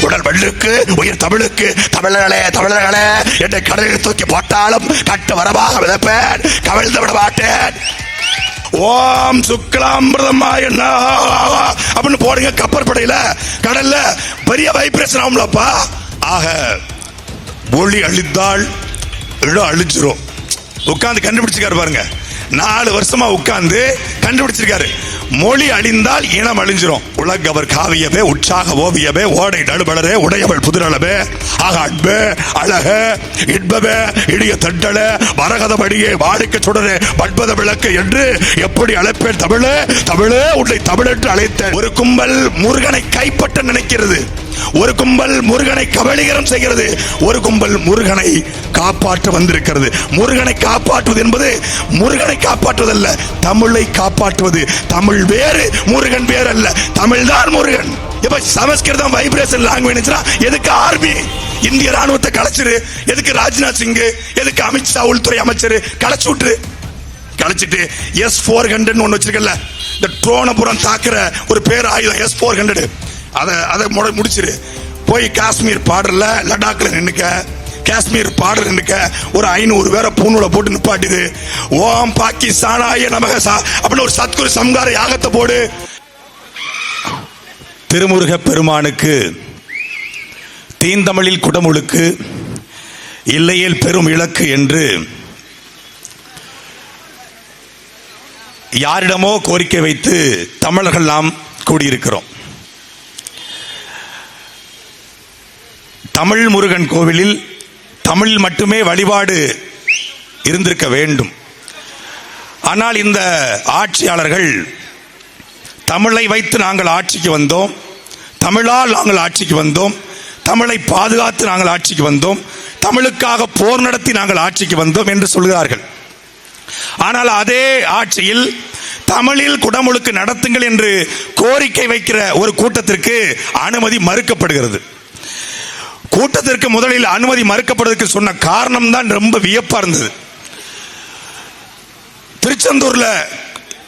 உடல் வெள்ளுக்கு உயிர் தமிழுக்கு தமிழர்களே தமிழர்களே என்னை கடலில் தூக்கி போட்டாலும் கட்டு வரமாக விதப்பேன். கவிழ்ந்து விட மாட்டேன். ஓம் சுக்லாம்பிரதமாய அப்படின்னு போடுங்க கப்பற்படையில கடல்ல பெரிய வைப்ரேஷன் ஆகும்லப்பா. ஆக ஒளி அழிந்தால் இடம் அழிஞ்சிரும். உட்கார்ந்து கண்டுபிடிச்சிருக்காரு பாருங்க. நாலு வருஷமா உட்கார்ந்து கண்டுபிடிச்சிருக்காரு. மொழி அழிந்தால் இனம் அழிஞ்சிரும். உலகவர் காவியவே உற்சாக ஓவியவே ஓடை நடுபலரே உடையவள் புதிரளவே ஆக அன்பே அழக இன்பவே இடிய தட்டல வரகதபடியே வாடிக்க சுடரே பண்பத விளக்கு என்று எப்படி அழைப்பேன் தமிழே? தமிழே உன்னை தமிழ் என்று அழைத்த ஒரு கும்பல் முருகனை கைப்பற்ற நினைக்கிறது. ஒரு கும்பல் முருகனை கபலீகரம் செய்கிறது ஒரு கும்பல் முருகனை காப்பாற்ற வந்திருக்கிறது. முருகனை காப்பாற்றுவது என்பது முருகனை காப்பாற்றுவதல்ல தமிழை காப்பாற்றுவது. தமிழ் வேறு முருகன் வேறு அல்ல தமிழ் தான் முருகன் இப்ப சமஸ்கிருதம் வைப்ரேஷன் லாங்குவேஜ் எதுக்கு ஆர்மி இந்திய ராணுவத்தை கலைச்சிரு. எதுக்கு ராஜ்நாத் சிங் எதுக்கு அமித்ஷா உள்துறை அமைச்சர்? கலைச்சு விட்டுரு. கலைச்சிட்டு எஸ் ஃபோர் ஹண்ட்ரட் ஒன்று வச்சிருக்கல இந்த ட்ரோனபுரம் தாக்குற ஒரு பேர் ஆயுதம் எஸ் ஃபோர் ஹண்ட்ரட் அதை அதை முட முடிச்சிரு. போய் காஷ்மீர் பாடர்ல லடாக்ல நின்னுக்க. காஷ்மீர் பாடர் நின்னுக்க. ஒரு ஐநூறு பேரை பூணூல போட்டு நிப்பாட்டுது. ஓம் பாகிஸ்தானாய நமக சா அப்படின்னு ஒரு சத்குரு சம்கார யாகத்தை போடு. திருமுருக பெருமானுக்கு தீந்தமிழில் குடமுழுக்கு இல்லையில் பெரும் இலக்கு என்று யாரிடமோ கோரிக்கை வைத்து தமிழர்கள் நாம் கூடியிருக்கிறோம். தமிழ் முருகன் கோவிலில் தமிழ் மட்டுமே வழிபாடு இருந்திருக்க வேண்டும். ஆனால் இந்த ஆட்சியாளர்கள் தமிழை வைத்து நாங்கள் ஆட்சிக்கு வந்தோம். தமிழால் நாங்கள் ஆட்சிக்கு வந்தோம். தமிழை பாதுகாத்து நாங்கள் ஆட்சிக்கு வந்தோம். தமிழுக்காக போர் நடத்தி நாங்கள் ஆட்சிக்கு வந்தோம் என்று சொல்கிறார்கள். ஆனால் அதே ஆட்சியில் தமிழில் குடமுழுக்கு நடத்துங்கள் என்று கோரிக்கை வைக்கிற ஒரு கூட்டத்திற்கு அனுமதி மறுக்கப்படுகிறது. கூட்டத்திற்கு முதலில் அனுமதி மறுக்கப்படுவதற்கு சொன்ன காரணம் தான் ரொம்ப வியப்பா இருந்தது. திருச்செந்தூர்ல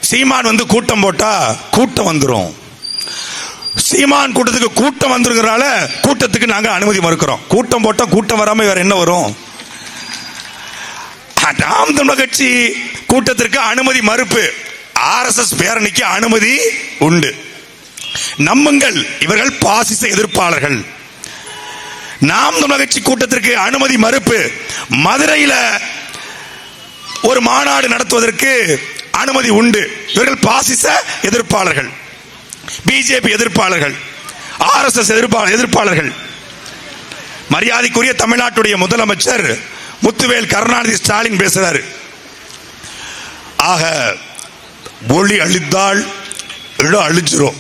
சீமான் வந்து கூட்டம் போட்டா கூட்டம் வந்துடும் சீமான் கூட்டத்துக்கு கூட்டம் வந்துருங்கிறனால கூட்டத்துக்கு நாங்க அனுமதி மறுக்கிறோம். கூட்டம் போட்டா கூட்டம் வராம வேற என்ன வரும்? நாம் தமிழர் கட்சி கூட்டத்திற்கு அனுமதி மறுப்பு. ஆர்எஸ்எஸ் பேரணிக்கு அனுமதி உண்டு. நம்முங்கள் இவர்கள் பாசிச எதிர்ப்பாளர்கள். நாம் தமிழர் கட்சி கூட்டத்திற்கு அனுமதி மறுப்பு. மதுரையில் ஒரு மாநாடு நடத்துவதற்கு அனுமதி உண்டு. இவர்கள் பாசிச எதிர்ப்பாளர்கள். பிஜேபி எதிர்ப்பாளர்கள். ஆர்எஸ்எஸ் எதிர்ப்பாளர்கள். மரியாதைக்குரிய தமிழ்நாட்டுடைய முதலமைச்சர் முத்துவேல் கருணாநிதி ஸ்டாலின் பேசுகிறார் ஆக ஒளி அழித்தால் இடம் அழிச்சிரும்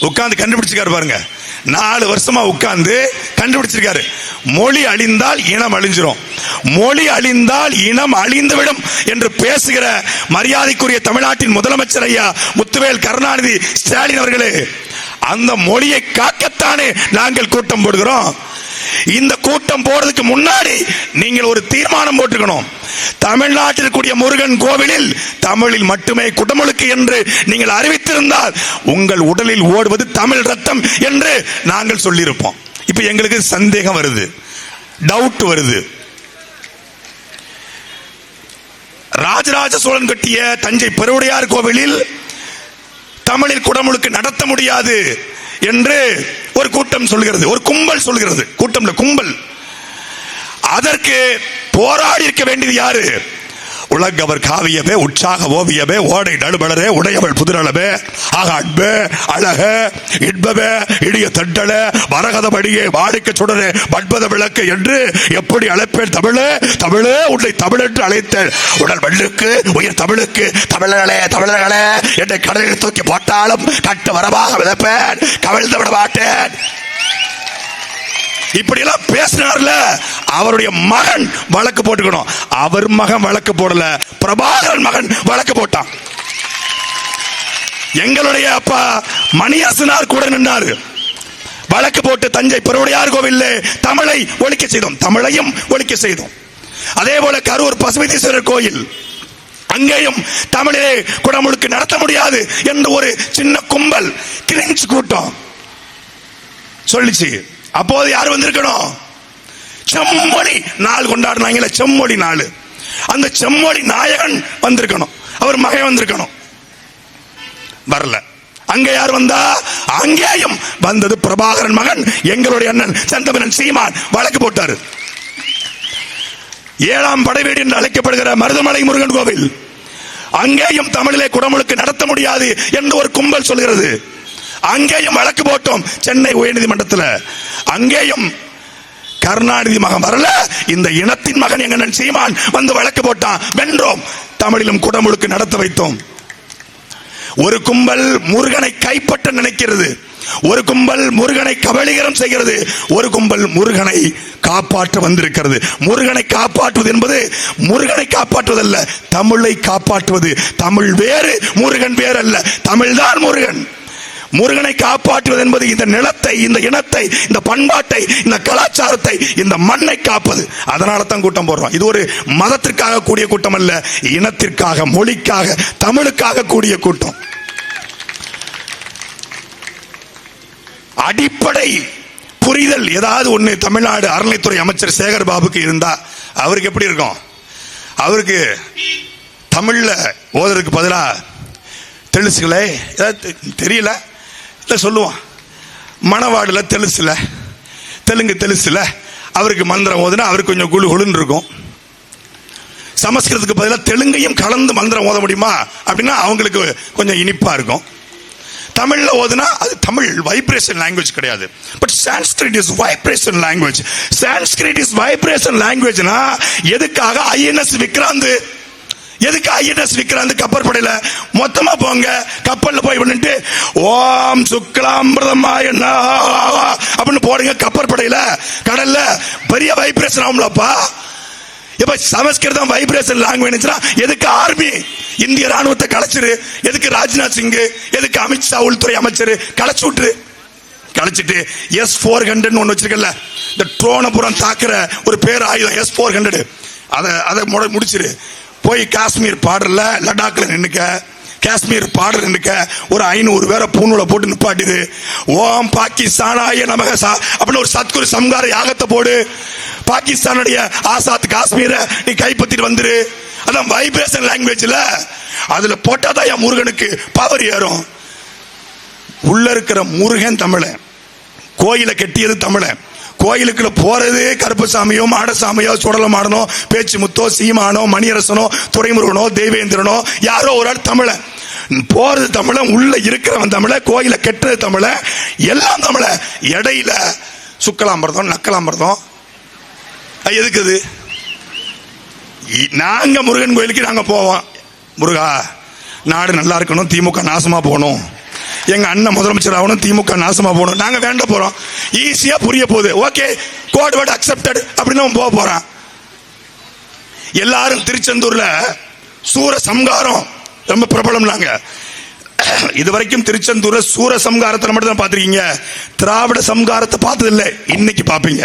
உட்கார்ந்து கண்டுபிடிச்சிருக்காரு பாருங்க. நாலு வருஷமா உட்கார்ந்து கண்டுபிடிச்சிருக்காரு. மொழி அழிந்தால் இனம் அழிஞ்சிரும். மொழி அழிந்தால் இனம் அழிந்துவிடும் என்று பேசுகிற மரியாதைக்குரிய தமிழ்நாட்டின் முதலமைச்சர் ஐயா முத்துவேல் கருணாநிதி ஸ்டாலின் அவர்களே அந்த மொழியை காக்கத்தானே நாங்கள் கூட்டம் போடுகிறோம். இந்த கூட்டம் போறதுக்கு முன்னாடி நீங்கள் ஒரு தீர்மானம் போட்டுக்கணும். தமிழ்நாட்டில் கூடிய முருகன் கோவிலில் தமிழில் மட்டுமே குடமுழுக்கு என்று நீங்கள் அறிவித்திருந்தால் உங்கள் உடலில் ஓடுவது தமிழ் ரத்தம் என்று நாங்கள் சொல்லியிருப்போம். இப்ப எங்களுக்கு சந்தேகம் வருது. டவுட் வருது. ராஜராஜ சோழன் கட்டிய தஞ்சை பெருவுடையார் கோவிலில் தமிழில் குடமுழுக்கு நடத்த முடியாது என்று ஒரு கூட்டம் சொல்கிறது ஒரு கும்பல் சொல்கிறது கூட்டம் கும்பல். அதற்கு போராடி இருக்க வேண்டியது யாரு? உலகவர் காவியமே உற்சாக ஓவியமே ஓடை நடுமலரே உடையவள் புதுநலமே. ஆக அன்பு அழக இன்பவே இடிய தண்டல வரகதபடியே வாடிக்க சுடரே மண்பத விளக்கு என்று எப்படி அழைப்பேன் தமிழே? தமிழே உன்னை தமிழ் என்று அழைத்தேன். உடல் மண்ணுக்கு உயிர் தமிழுக்கு தமிழர்களே தமிழர்களே என்னை கடலில் தூக்கி போட்டாலும் கட்டு வரமாக விதப்பேன். கவிழ்ந்து விட மாட்டேன் இப்படி எல்லாம் பேசினார்ல அவருடைய மகன் வழக்கு போட்டுக்கணும். அவர் மகன் வழக்கு போடல பிரபாகரன் மகன் வழக்கு போட்டான். எங்களுடைய அப்பா மணியாசனார் கூட நின்றாரு வழக்கு போட்டு தஞ்சை பெருவுடையார் கோவில் தமிழை ஒழிக்க செய்தோம். தமிழையும் ஒழிக்க செய்தோம். அதே போல கரூர் பசுபதீஸ்வரர் கோயில் அங்கேயும் தமிழிலே குடமுழுக்கு நடத்த முடியாது என்று ஒரு சின்ன கும்பல் கிழிஞ்சு கூட்டம். சொல்லிச்சு. அப்போது யார் வந்திருக்கணும்? செம்மொழி நாள் கொண்டாடினாங்கல்ல செம்மொழி நாள். அந்த செம்மொழி நாயகன் வந்திருக்கணும். அவர் மகன் வந்திருக்கணும். வரல. அங்க யார் வந்தா? அங்கேயும் வந்தது பிரபாகரன் மகன் எங்களுடைய அண்ணன் சந்தமனன் சீமான். வழக்கு போட்டாரு. ஏழாம் படைவீடு என்று அழைக்கப்படுகிற மருதமலை முருகன் கோவில் அங்கேயும் தமிழிலே குடமுழுக்கு நடத்த முடியாது என்று ஒரு கும்பல் சொல்கிறது. அங்கேயும் வழக்கு போட்டோம் சென்னை உயர்நீதிமன்றத்தில். அங்கேயும் கருணாநிதி மகன் வரல இந்த இனத்தின் மகன் எங்க சீமான் வந்து வழக்கு போட்டான் வென்றோம். தமிழிலும் குடமுழுக்கு நடத்த வைத்தோம். ஒரு கும்பல் முருகனை கைப்பற்ற நினைக்கிறது ஒரு கும்பல் முருகனை கபலீகரம் செய்கிறது ஒரு கும்பல் முருகனை காப்பாற்ற வந்திருக்கிறது. முருகனை காப்பாற்றுவது என்பது முருகனை காப்பாற்றுவதல்ல தமிழை காப்பாற்றுவது. தமிழ் வேறு முருகன் வேறு அல்ல தமிழ்தான் முருகன். முருகனை காப்பாற்றுவது என்பது இந்த நிலத்தை இந்த இனத்தை இந்த பண்பாட்டை இந்த கலாச்சாரத்தை இந்த மண்ணை காப்பது. அதனால தான் கூட்டம் போடுறோம். இது ஒரு மதத்திற்காக கூடிய கூட்டம் அல்ல இனத்திற்காக மொழிக்காக தமிழுக்காக கூடிய கூட்டம். அடிப்படை புரிதல் ஏதாவது ஒண்ணு தமிழ்நாடு அறநிலைத்துறை அமைச்சர் சேகர் பாபுக்கு இருந்தா அவருக்கு எப்படி இருக்கும்? அவருக்கு தமிழ்ல ஓதுறதுக்கு பதிலாக தெலுசுகளே ஏதாவது தெரியல. இல்லை சொல்லுவான். மணவாடுல தெலுசுல தெலுங்கு தெலுசுல அவருக்கு மந்திரம் ஓதுனா அவருக்கு கொஞ்சம் குழு குழுன்னு இருக்கும். சமஸ்கிருதத்துக்கு பதிலாக தெலுங்கையும் கலந்து மந்திரம் ஓத முடியுமா? அப்படின்னா அவங்களுக்கு கொஞ்சம் இனிப்பா இருக்கும். தமிழில் ஓதுனா அது தமிழ் வைப்ரேஷன் லாங்குவேஜ் கிடையாது. But Sanskrit is vibration language Sanskrit is vibration லாங்குவேஜ்னா எதுக்காக ஐஎன்எஸ் விக்ராந்த் எதுக்கு ஐஎன்எஸ் விக்ராந்த் கப்பற்படையில மொத்தமா போங்க. கப்பல்ல போய் பண்ணிட்டு ஓம் சுக்லாம்பிரதமாய அப்படின்னு போடுங்க கப்பற்படையில கடல்ல பெரிய வைப்ரேஷன் ஆகும்லப்பா. இப்ப சமஸ்கிருதம் வைப்ரேஷன் லாங்குவேஜ் எதுக்கு ஆர்மி இந்திய ராணுவத்தை கலைச்சிரு? எதுக்கு ராஜ்நாத் சிங் எதுக்கு அமித்ஷா உள்துறை அமைச்சர்? கலைச்சு விட்டுரு. கலைச்சிட்டு எஸ் ஃபோர் ஹண்ட்ரட் ஒன்று வச்சிருக்கல இந்த ட்ரோனபுரம் தாக்குற ஒரு பேர் ஆயுதம் எஸ் ஃபோர் ஹண்ட்ரட் அதை அதை முட- முடிச்சிரு. போய் காஷ்மீர் பாடர்ல லடாக்ல நின்னுக்க காஷ்மீர் பாடல் நின்னுக்க ஒரு ஐநூறு பேரை பூணூலை போட்டு நிப்பாட்டிடு ஓம் பாகிஸ்தானாய நமக சா அப்படின்னு ஒரு சத்குரு சம்கார யாகத்தை போடு. பாகிஸ்தானுடைய ஆசாத் காஷ்மீரை நீ கைப்பற்றிட்டு வந்துரு. அதான் வைப்ரேஷன் லாங்குவேஜில் அதில் போட்டால் தான் என் முருகனுக்கு பவர் ஏறும். உள்ள இருக்கிற முருகன் தமிழன். கோயிலை கெட்டியது தமிழன். கோயிலுக்குள்ள போறது கருப்பசாமியோ மாடசாமியோ சுடலமாடனோ பேச்சு முத்தோ சீமானோ மணியரசனோ துரைமுருகனோ தேவேந்திரனோ யாரோ ஒரு ஆள் தமிழன் போறது தமிழ உள்ள இருக்கிறவன் தமிழ கோயிலை கெட்டுறது தமிழ எல்லாம் தமிழ. இடையில சுக்கலாம்பரதம் நக்கலாம்பரதம். எதுக்குது எதுக்கு அது? நாங்க முருகன் கோயிலுக்கு நாங்க போவோம். முருகா நாடு நல்லா இருக்கணும் திமுக நாசமா போகணும். எங்க அண்ணன் முதலமைச்சர் ஆகணும் திமுக நாசமா போகணும். நாங்க வேண்ட போறோம். ஈஸியா புரிய போகுது. ஓகே கோட் வேர்ட் அக்செப்டட் அப்படின்னு அவன் போக போறான். எல்லாரும் திருச்செந்தூர்ல சூர சம்காரம் ரொம்ப பிரபலம் நாங்க இது வரைக்கும் திருச்செந்தூர் சூர சம்காரத்தை மட்டும் தான் பாத்திருக்கீங்க திராவிட சம்காரத்தை பார்த்தது இல்லை இன்னைக்கு பாப்பீங்க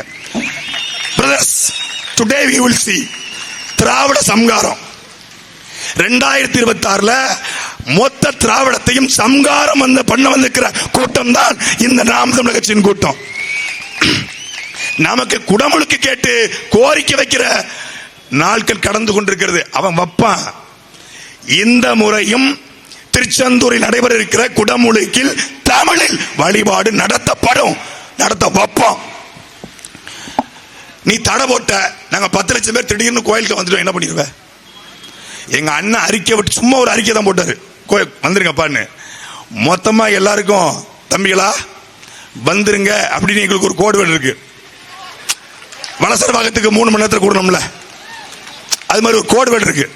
brothers today we will see திராவிட சம்காரம். ரெண்டாயிரத்தி இருபத்தி ஆறுல மொத்த திராவிடத்தையும் சம்காரம் வந்து பண்ண வந்திருக்கிற கூட்டம் தான் இந்த நாம் தமிழர் கட்சியின் கூட்டம். நமக்கு குடமுழுக்கு கேட்டு கோரிக்கை வைக்கிற நாட்கள் கடந்து கொண்டிருக்கிறது. அவன் வைப்பான். இந்த முறையும் திருச்செந்தூரில் நடைபெற இருக்கிற குடமுழுக்கில் தமிழில் வழிபாடு நடத்தப்படும். நடத்த வைப்போம். நீ தடை போட்ட நாங்க பத்து லட்சம் பேர் திடீர்னு கோயிலுக்கு வந்துட்டோம். என்ன பண்ணிடுவ எங்க அண்ணன் அறிக்கை விட்டு சும்மா ஒரு அறிக்கை தான் போட்டாரு. வந்துருங்கப்பான்னு மொத்தமா எல்லாருக்கும் தம்பிகளா வந்துருங்க அப்படின்னு எங்களுக்கு ஒரு கோடு இருக்கு. வலசர் பாகத்துக்கு மூணு மணி நேரத்தில் கூடணும்ல. அது மாதிரி ஒரு கோடு வேர்டு இருக்கு.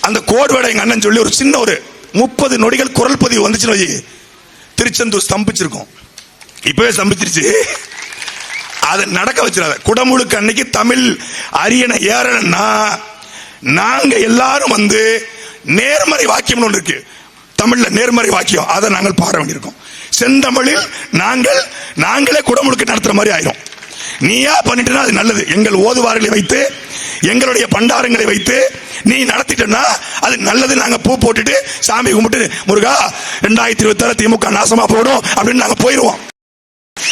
அந்த கோடு வேடை எங்க அண்ணன் சொல்லி ஒரு சின்ன ஒரு முப்பது நொடிகள் குரல் பதிவு வந்துச்சுன்னு வச்சு திருச்செந்தூர் ஸ்தம்பிச்சிருக்கும். இப்பவே ஸ்தம்பிச்சிருச்சு. அதை நடக்க வச்சிடாத. குடமுழுக்கு அன்னைக்கு தமிழ் அரியணை ஏறணும்னா நாங்க எல்லாரும் வந்து நேர்மறை வாக்கியம் ஒன்று இருக்கு. தமிழ்ல நேர்மறை வாக்கியம் அதை நாங்கள் பாட வேண்டியிருக்கோம். செந்தமிழில் நாங்கள் நாங்களே குடமுழுக்கு நடத்துற மாதிரி ஆயிரும். நீயா பண்ணிட்டனா அது நல்லது. எங்கள் ஓதுவார்களை வைத்து எங்களுடைய பண்டாரங்களை வைத்து நீ நடத்திட்டனா அது நல்லது. நாங்க பூ போட்டுட்டு சாமி கும்பிட்டு முருகா ரெண்டாயிரத்தி இருபத்தி திமுக நாசமா போடும் அப்படின்னு நாங்க போயிருவோம்.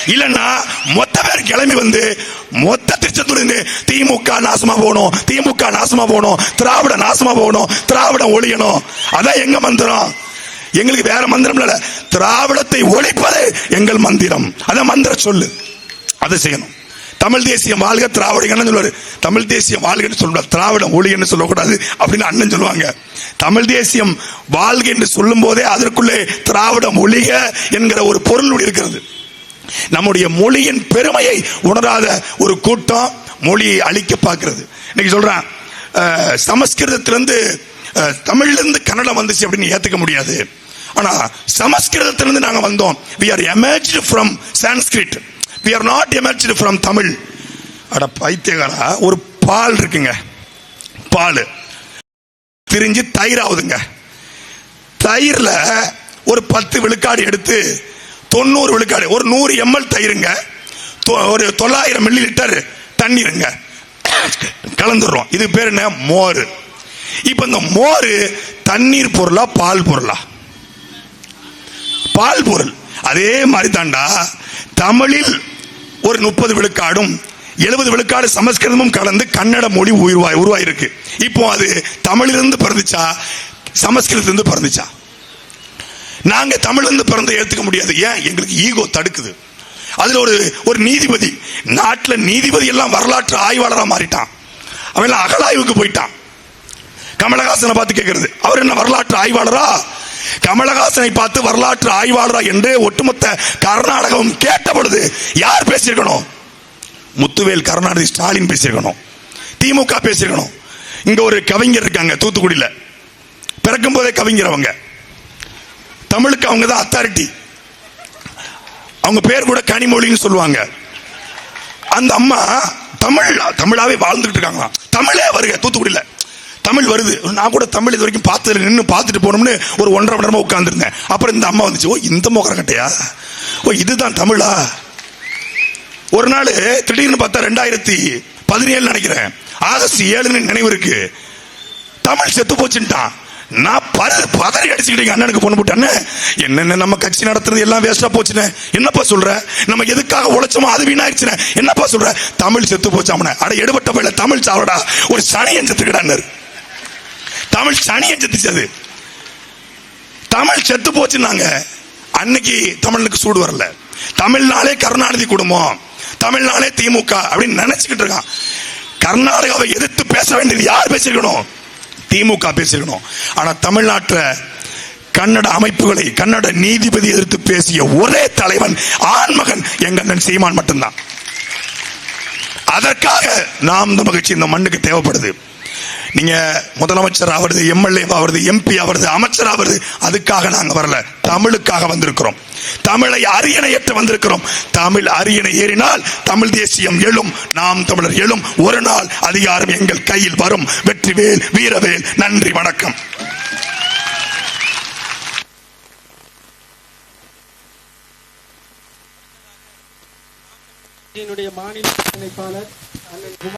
இல்லன்னா மொத்த பேர் கிளம்பி வந்து மொத்த திருச்செந்தூர் இருந்து திமுக நாசமா போகணும் திமுக நாசமா போகணும் திராவிட நாசமா போகணும் திராவிடம் ஒழியணும். அதான் எங்க மந்திரம்? எங்களுக்கு வேற மந்திரம் இல்ல திராவிடத்தை ஒழிப்பது எங்கள் மந்திரம். அதான் மந்திர சொல்லு. அதை செய்யணும். தமிழ் தேசியம் வாழ்க திராவிடங்கன்னு சொல்லுவாரு. தமிழ் தேசியம் வாழ்கன்னு சொல்லுவார். திராவிடம் ஒழிகன்னு சொல்லக்கூடாது அப்படின்னு அண்ணன் சொல்லுவாங்க. தமிழ் தேசியம் வாழ்க என்று சொல்லும் போதே அதற்குள்ளே திராவிடம் ஒழிக என்கிற ஒரு பொருள் இருக்கிறது. நம்முடைய மொழியின் பெருமையை உணராத ஒரு கூட்டம் மொழியை அழிக்க பார்க்கிறது. இன்னைக்கு சொல்றேன் சமஸ்கிருதத்திலிருந்து தமிழ்லேருந்து கன்னடம் வந்துச்சு அப்படின்னு ஏத்துக்க முடியாது. ஆனா சமஸ்கிருதத்திலிருந்து நாங்க வந்தோம். We are emerged from Sanskrit we are not emerged from Tamil அட பைத்தியகாரா ஒரு பால் இருக்குங்க. பால். திரிஞ்சு தயிர் ஆகுதுங்க தயிர்ல ஒரு பத்து விழுக்காடு எடுத்து தொண்ணூறு விழுக்காடு. ஒரு நூறு எம்எல் தயிருங்க. தொ- ஒரு தொள்ளாயிரம் மில்லி லிட்டர் தண்ணீருங்க. கலந்துடுறோம் இது பேர் என்ன? மோர். இப்போ இந்த மோர் தண்ணீர் பொருளா பால் பொருளா? பால் பொருள். அதே மாதிரி தாண்டா தமிழில் ஒரு முப்பது விழுக்காடும் எழுபது விழுக்காடு சமஸ்கிருதமும் கலந்து கன்னட மொழி உருவாய் உருவாயிருக்கு. இப்போ அது தமிழிலிருந்து பிறந்துச்சா? சமஸ்கிருதத்திலிருந்து பிறந்துச்சா? நாங்கள் தமிழ்லேருந்து பிறந்த ஏற்றுக்க முடியாது. ஏன்? எங்களுக்கு ஈகோ தடுக்குது. அதில் ஒரு ஒரு நீதிபதி நாட்டில் நீதிபதி எல்லாம் வரலாற்று ஆய்வாளராக மாறிட்டான். அவன் எல்லாம் அகலாய்வுக்கு போயிட்டான். கமலஹாசனை பார்த்து கேட்கறது அவர் என்ன வரலாற்று ஆய்வாளரா? கமலஹாசனை பார்த்து வரலாற்று ஆய்வாளரா என்று ஒட்டுமொத்த கர்நாடகம் கேட்ட பொழுது யார் பேசியிருக்கணும்? முத்துவேல் கருணாநிதி ஸ்டாலின் பேசியிருக்கணும். திமுக பேசியிருக்கணும். இங்க ஒரு கவிஞர் இருக்காங்க தூத்துக்குடியில். பிறக்கும் போதே கவிஞர் அவங்க. தமிழுக்கு அவங்க தான் அத்தாரிட்டி அவங்க பேர் கூட கனிமொழின்னு சொல்லுவாங்க. அந்த அம்மா தமிழ் தமிழாவே வாழ்ந்துகிட்டு இருக்காங்களாம். தமிழே வருக தூத்துக்குடியில். தமிழ் வருது. நான் கூட தமிழ் இது வரைக்கும் பார்த்து நின்று பார்த்துட்டு போனோம்னு ஒரு ஒன்றரை மணி நேரமா உட்காந்துருந்தேன் அப்புறம் இந்த அம்மா வந்துச்சு ஓ இந்த மோகரக்கட்டையா ஓ இதுதான் தமிழா? ஒரு நாள் திடீர்னு பார்த்தா ரெண்டாயிரத்தி பதினேழு நினைக்கிறேன். ஆகஸ்ட் ஏழுன்னு நினைவு இருக்கு. தமிழ் செத்து போச்சுட்டான் நான் பரு பதறி அடிச்சுக்கிட்டீங்க அண்ணனுக்கு பொண்ணு போட்டானே என்னென்ன நம்ம கட்சி நடத்துறது எல்லாம் வேஸ்டா போச்சுன்னு என்னப்பா சொல்ற? நம்ம எதுக்காக உழைச்சோமோ அது வீணாயிடுச்சுனே என்னப்பா சொல்ற? தமிழ் செத்து போச்சாமன அட எடுபட்ட பையில தமிழ் சாவடா. ஒரு சனியன் செத்துக்கிடான்னாரு தமிழ் சனியன் செத்துச்சு அது. தமிழ் செத்து போச்சுன்னாங்க. அன்னைக்கு தமிழுக்கு சூடு வரல. தமிழ்நாளே கருணாநிதி குடும்பம். தமிழ்நாளே திமுக அப்படின்னு நினைச்சுக்கிட்டு இருக்கான். கர்நாடகாவை எதிர்த்து பேச வேண்டியது யார் பேசியிருக்கணும்? திமுக பேசியிருக்கணும். ஆனா தமிழ்நாட்டை கன்னட அமைப்புகளை கன்னட நீதிபதி எதிர்த்து பேசிய ஒரே தலைவன் ஆண்மகன் எங்க அண்ணன் சீமான் மட்டும்தான். அதற்காக நாம் இந்த மகிழ்ச்சி இந்த மண்ணுக்கு தேவைப்படுது. நீங்க முதலமைச்சர் ஆவது எம்எல்ஏ ஆவறது எம்பி ஆவது அமைச்சர் ஆவறது அதுக்காக நாங்க வரல. தமிழுக்காக வந்திருக்கிறோம். தமிழை அரியணையற்று வந்திருக்கிறோம். தமிழ் அரியணை ஏறினால் தமிழ் தேசியம் எழும் நாம் தமிழர் எழும். ஒரு நாள் அதிகாரம் எங்கள் கையில் வரும். வெற்றிவேல் வீரவேல் நன்றி வணக்கம். என்னுடைய மாநில இணைப்பாளர் அண்ணன்